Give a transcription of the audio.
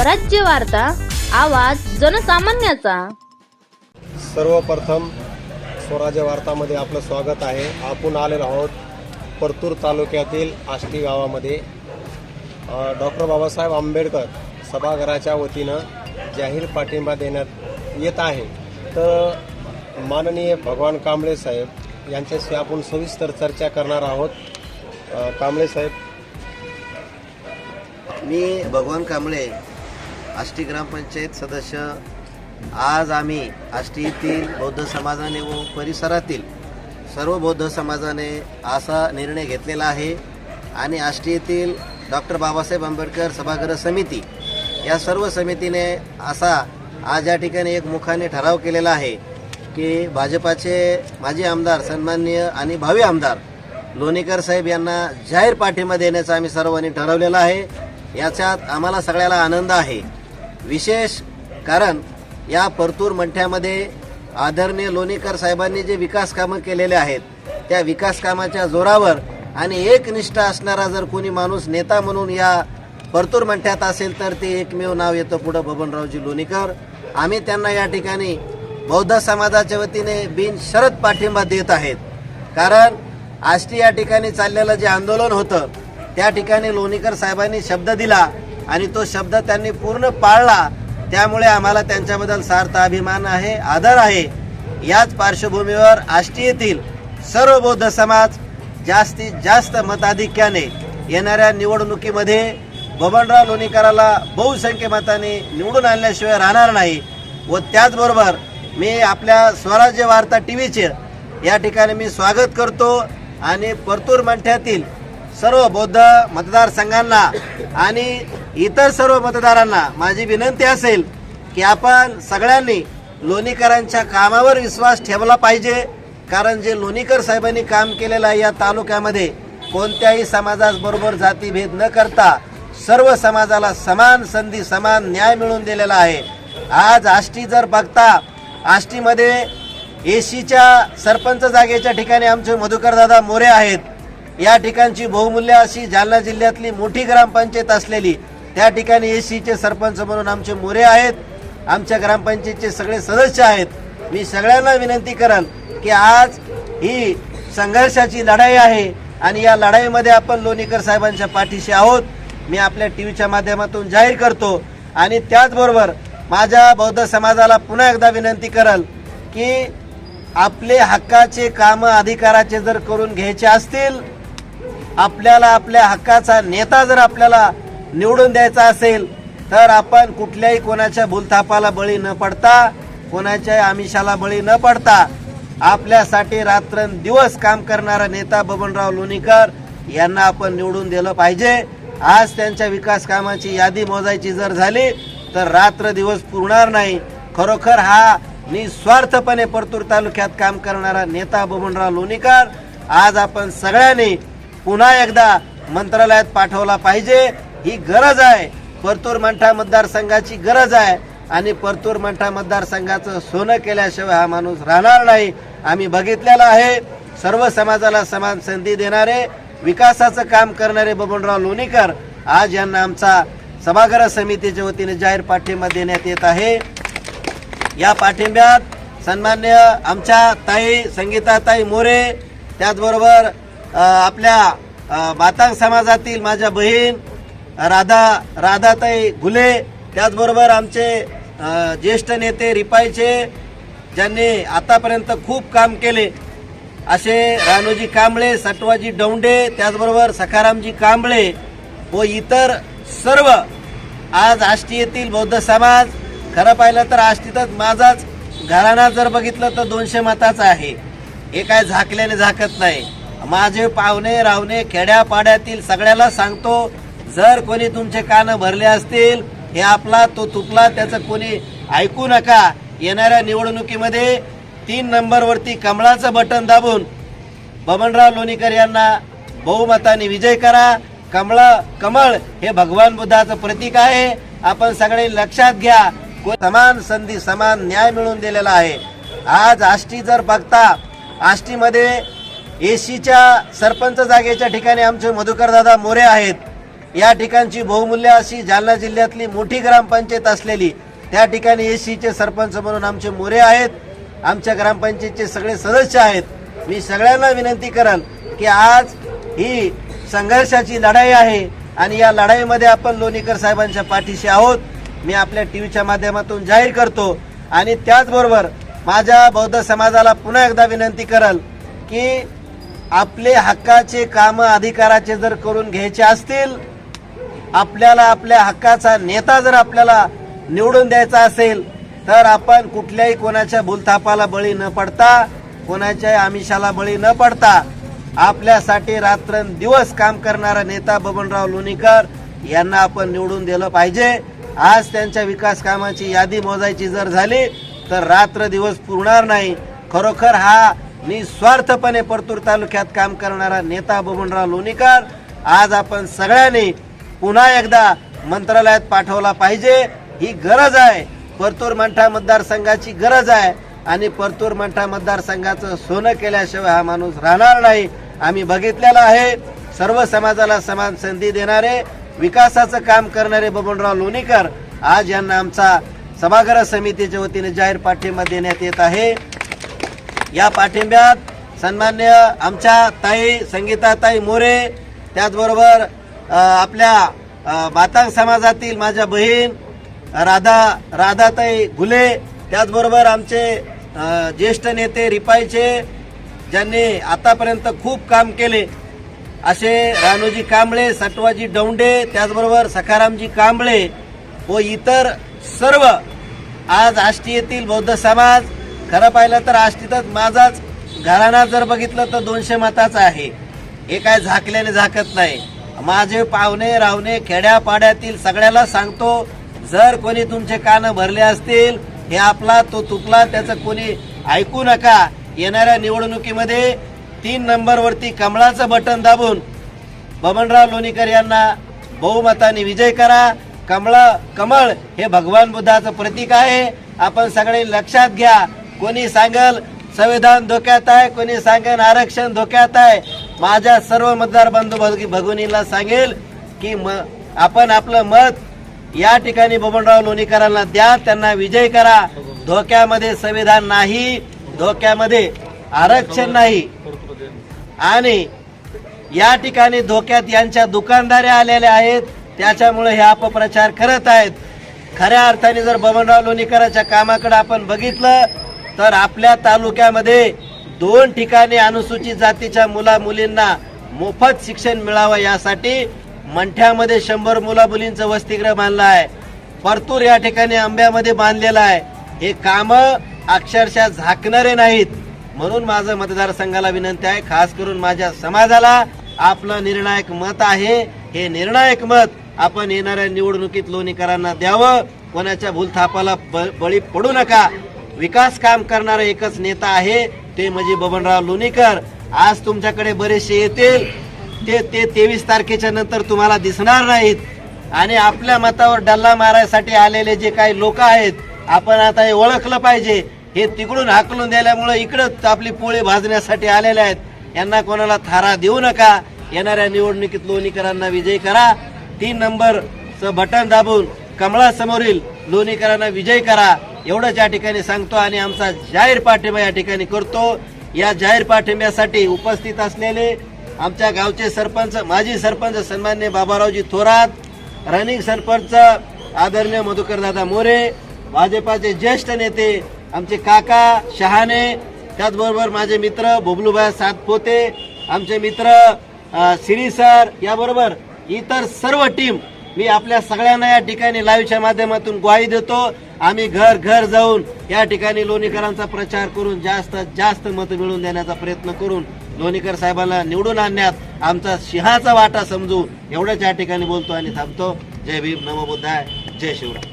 स्वराज्य वार्ता आवाज जनसामान्याचा. सर्वप्रथम स्वराज्य वार्तामध्ये आपलं स्वागत आहे. आपण आलेलो आहोत परतूर तालुक्यातील आष्टी गावामध्ये. डॉक्टर बाबासाहेब आंबेडकर सभागृहाच्या वतीनं जाहीर पाठिंबा देण्यात येत आहे. तर माननीय भगवान कांबळे साहेब यांच्याशी आपण सविस्तर चर्चा करणार आहोत. कांबळे साहेब. मी भगवान कांबळे आष्टी ग्रामपंचायत सदस्य. आज आम्ही आष्टी येथील बौद्ध समाजाने व परिसरातील सर्व बौद्ध समाजाने असा निर्णय घेतलेला आहे. आणि आष्टी येथील डॉक्टर बाबासाहेब आंबेडकर सभागृह समिती या सर्व समितीने असा आज या ठिकाणी एक मुखाने ठराव केलेला आहे की भाजपाचे माजी आमदार सन्माननीय आणि भावी आमदार लोणीकर साहेब यांना जाहीर पाठिंबा देण्याचं आम्ही सर्वांनी ठरवलेलं आहे. याच्यात आम्हाला सगळ्याला आनंद आहे. विशेष कारण या परतूर मंठ्यामध्ये आदरणीय लोणीकर साहेबांनी जे विकास कामं केलेले आहेत त्या विकास कामाच्या जोरावर आणि एकनिष्ठ असणारा जर कोणी माणूस नेता म्हणून या परतूर मंठ्यात असेल तर ते एकमेव नाव येतं पुढं बबनरावजी लोणीकर. आम्ही त्यांना या ठिकाणी बौद्ध समाजाच्या वतीने बिन शरद पाठिंबा देत आहेत. कारण आष्टी या ठिकाणी चाललेलं जे आंदोलन होतं त्या ठिकाणी लोणीकर साहेबांनी शब्द दिला आणि तो शब्द त्यांनी पूर्ण पाळला. त्यामुळे आम्हाला त्यांच्याबद्दल सार्थ अभिमान आहे आदर आहे. याच पार्श्वभूमीवर आष्टी येथील सर्व बौद्ध समाज जास्तीत जास्त मताधिक्याने येणाऱ्या निवडणुकीमध्ये बबनराव लोणीकराला बहुसंख्य मताने निवडून आणल्याशिवाय राहणार नाही व त्याचबरोबर मी आपल्या स्वराज्य वार्ता टी व्हीचे या ठिकाणी मी स्वागत करतो आणि परतूर मंठ्यातील सर्व बौद्ध मतदारसंघांना आणि इतर सर्व मतदारांना माझी विनंती असेल की आपण सगळ्यांनी लोणीकरांच्या कामावर विश्वास ठेवला पाहिजे. कारण जे लोणीकर साहेबांनी काम केलेलं आहे या तालुक्यामध्ये कोणत्याही समाजाबरोबर जातीभेद न करता सर्व समाजाला समान संधी समान न्याय मिळवून दिलेला आहे. आज आष्टी जर बघता आष्टीमध्ये एसीच्या सरपंच जागेच्या ठिकाणी आमचे मधुकरदादा मोरे आहेत. या ठिकाणची बहुमूल्य अशी जालना जिल्ह्यातली मोठी ग्रामपंचायत असलेली त्या ठिकाणी एसीचे सरपंच म्हणून आमचे मोरे आहेत. आमच्या ग्रामपंचायतचे सगळे सदस्य आहेत. मी सगळ्यांना विनंती करल की आज ही संघर्षाची लढाई आहे आणि या लढाईमध्ये आपण लोणीकर साहेबांच्या पाठीशी आहोत. मी आपल्या टी व्हीच्या माध्यमातून जाहीर करतो आणि त्याचबरोबर माझ्या बौद्ध समाजाला पुन्हा एकदा विनंती करल की आपले हक्काचे कामं अधिकाराचे जर करून घ्यायचे असतील आपल्याला आपल्या हक्काचा नेता जर आपल्याला निवडून द्यायचा असेल तर आपण कुठल्याही कोणाच्या भूलथापाला बळी न पडता कोणाच्या आमिषाला बळी न पडता आपल्यासाठी रात्रंदिवस काम करणारा नेता बबनराव लोणीकर यांना आपण निवडून दिलं पाहिजे. आज त्यांच्या विकास कामाची यादी मोजायची जर झाली तर रात्र दिवस पुरणार नाही. खरोखर हा निस्वार्थपणे परतूर तालुक्यात काम करणारा नेता बबनराव लोणीकर आज आपण सगळ्यांनी पुन्हा एकदा मंत्रालयात पाठवला पाहिजे. ही गरज आहे. परतूर मंठा मतदारसंघाची गरज आहे. आणि परतूर मंठा मतदारसंघाचं सोनं केल्याशिवाय हा माणूस राहणार नाही. आम्ही बघितलेलं आहे. सर्व समाजाला समान संधी देणारे विकासाचं काम करणारे बबनराव लोणीकर आज यांना आमचा सभागृह समितीच्या वतीने जाहीर पाठिंबा देण्यात येत आहे. या पाठिंब्यात सन्मान्य आमच्या ताई संगीताताई मोरे त्याचबरोबर आपल्या बातांग मातांग समाजातील माझ्या बहीण राधा राधाताई घुले त्याचबरोबर आमचे ज्येष्ठ नेते रिपाईचे ज्यांनी आतापर्यंत खूप काम केले. असे रानोजी कांबळे सटवाजी डौंडे त्याचबरोबर सखारामजी कांबळे व इतर सर्व आज आष्टी येथील बौद्ध समाज खरं पाहिलं तर आष्टीतच माझाच घराणा जर बघितलं तर दोनशे मताचा आहे. हे काय झाकल्याने झाकत नाही. माझे पाहुणे रावणे खेड्यापाड्यातील सगळ्याला सांगतो जर कोणी तुमचे कान भरले असतील हे आपला तो तुटला त्याचं कोणी ऐकू नका. येणाऱ्या निवडणुकीमध्ये तीन नंबरवरती कमळाचं बटन दाबून बबनराव लोणीकर यांना बहुमताने विजय करा. कमळ कमळ हे भगवान बुद्धाचं प्रतीक आहे. आपण सगळे लक्षात घ्या. को- समान संधी समान न्याय मिळवून दिलेला आहे. आज आष्टी जर बघता आष्टीमध्ये एसीच्या सरपंच जागेच्या ठिकाणी आमचे मधुकरदादा मोरे आहेत. या ठिकाणची बहुमूल्य अशी जालना जिल्ह्यातली मोठी ग्रामपंचायत असलेली त्या ठिकाणी एसीचे सरपंच म्हणून आमचे मोरे आहेत. आमच्या ग्रामपंचायतचे सगळे सदस्य आहेत. मी सगळ्यांना विनंती करल की आज ही संघर्षाची लढाई आहे आणि या लढाईमध्ये आपण लोणीकर साहेबांच्या पाठीशी आहोत. मी आपल्या टी व्हीच्या माध्यमातून जाहीर करतो आणि त्याचबरोबर माझ्या बौद्ध समाजाला पुन्हा एकदा विनंती करल की आपले हक्काचे काम अधिकाराचे जर करून घ्यायचे असतील आपल्याला आपल्या हक्काचा नेता जर आपल्याला निवडून द्यायचा असेल तर आपण कुठल्याही कोणाच्या भूलथापाला बळी न पडता कोणाच्याही आमिषाला बळी न पडता आपल्यासाठी रात्रंदिवस काम करणारा नेता बबनराव लोणीकर यांना आपण निवडून दिलं पाहिजे. आज त्यांच्या विकास कामाची यादी मोजायची जर झाली तर रात्र दिवस पुरणार नाही. खरोखर हा निस्वार्थपणे परतूर तालुक्यात काम करणारा नेता बबनराव लोणीकर आज आपण सगळ्यांनी पुन्हा एकदा मंत्रालयात पाठवला पाहिजे. ही गरज आहे. परतूर मंठा मतदारसंघाची गरज आहे. आणि परतूर मंठा मतदारसंघाचं सोनं केल्याशिवाय हा माणूस राहणार नाही. आम्ही बघितलेला आहे. सर्व समाजाला समान संधी देणारे विकासाचं काम करणारे बबनराव लोणीकर आज यांना आमचा सभागृह समितीच्या वतीने जाहीर पाठिंबा देण्यात येत आहे. या पाठिंब्यात सन्मान्य आमच्या ताई संगीताताई मोरे त्याचबरोबर आपल्या बातांग समाजातील माझ्या बहीण राधा राधाताई घुले त्याचबरोबर आमचे ज्येष्ठ नेते रिपाईचे ज्यांनी आतापर्यंत खूप काम केले. असे रानोजी कांबळे सटवाजी डौंडे त्याचबरोबर सखारामजी कांबळे व इतर सर्व आज आष्टी येथील बौद्ध समाज खरं पाहिलं तर आष्टीतच माझाच घराणा जर बघितलं तर दोनशे मताचा आहे. हे काय झाकल्याने झाकत नाही. माझे पाहुणे रावणे खेड्यापाड्यातील सगळ्याला सांगतो जर कोणी तुमचे कान भरले असतील हे आपला तो तुटला त्याचं कोणी ऐकू नका. येणाऱ्या निवडणुकीमध्ये तीन नंबरवरती कमळाचं बटन दाबून बबनराव लोणीकर यांना बहुमताने विजय करा. कमळ कमळ हे भगवान बुद्धाचं प्रतीक आहे. आपण सगळे लक्षात घ्या. कोणी सांगेल संविधान धोक्यात आहे कोणी सांगेल आरक्षण धोक्यात आहे. माझ्या सर्व मतदार बंधू भगवणीला सांगेल की म आपण आपलं मत या ठिकाणी बबनराव लोणीकरांना द्या त्यांना विजय करा. धोक्यामध्ये संविधान नाही धोक्यामध्ये आरक्षण नाही. आणि या ठिकाणी धोक्यात यांच्या दुकानदाऱ्या आलेल्या आहेत त्याच्यामुळे हे अपप्रचार करत आहेत. खऱ्या अर्थाने जर बबनराव लोणीकरांच्या कामाकडे आपण बघितलं तर आपल्या तालुक्यामध्ये दोन ठिकाणी अनुसूचित जातीच्या मुला मुलींना मोफत शिक्षण मिळावं यासाठी मंठ्यामध्ये शंभर मुला मुलींचं वसतिगृह बांधलं आहे. परतूर या ठिकाणी आंब्यामध्ये बांधलेलं आहे. हे कामं अक्षरशः झाकणारे नाहीत. म्हणून माझं मतदारसंघाला विनंती आहे खास करून माझ्या समाजाला आपलं निर्णायक मत आहे. हे निर्णायक मत आपण येणाऱ्या निवडणुकीत लोणीकरांना द्यावं. कोणाच्या भूलथापाला बळी पडू नका. विकास काम करणारा एकच नेता आहे ते म्हणजे बबनराव लोणीकर. आज तुमच्याकडे बरेचसे येतील. ते ते तेवीस तारखेच्या नंतर तुम्हाला दिसणार नाहीत. आणि आपल्या मतावर डल्ला मारायसाठी आलेले जे काही लोक आहेत आपण आता हे ओळखलं पाहिजे. हे तिकडून हाकलून दिल्यामुळे इकडं आपली पोळी भाजण्यासाठी आलेले आहेत. यांना कोणाला थारा देऊ नका. येणाऱ्या निवडणुकीत लोणीकरांना विजय करा. तीन नंबरचं बटन दाबून कमळासमोरील लोणीकरांना विजय करा. एवढंच या ठिकाणी सांगतो आणि आमचा जाहीर पाठिंबा या ठिकाणी करतो. या जाहीर पाठिंब्यासाठी उपस्थित असलेले आमच्या गावचे सरपंच माजी सरपंच सन्मान्य बाबारावजी थोरात रनिंग सरपंच आदरणीय मधुकरदादा मोरे भाजपाचे ज्येष्ठ नेते आमचे काका शहाणे त्याचबरोबर माझे मित्र बोबलूभाई सातपोते आमचे मित्र अ, सिरी सर याबरोबर इतर सर्व टीम मी आपल्या सगळ्यांना या ठिकाणी लाईव्हच्या माध्यमातून ग्वाही देतो. आम्ही घर घर जाऊन या ठिकाणी लोणीकरांचा प्रचार करून जास्त जास्त मत मिळवून देण्याचा प्रयत्न करून लोणीकर साहेबांना निवडून आणण्यात आमचा सिंहाचा वाटा समजू एवढंच या ठिकाणी बोलतो आणि थांबतो. जय भीम नमबुद्धाय जय शिवराय.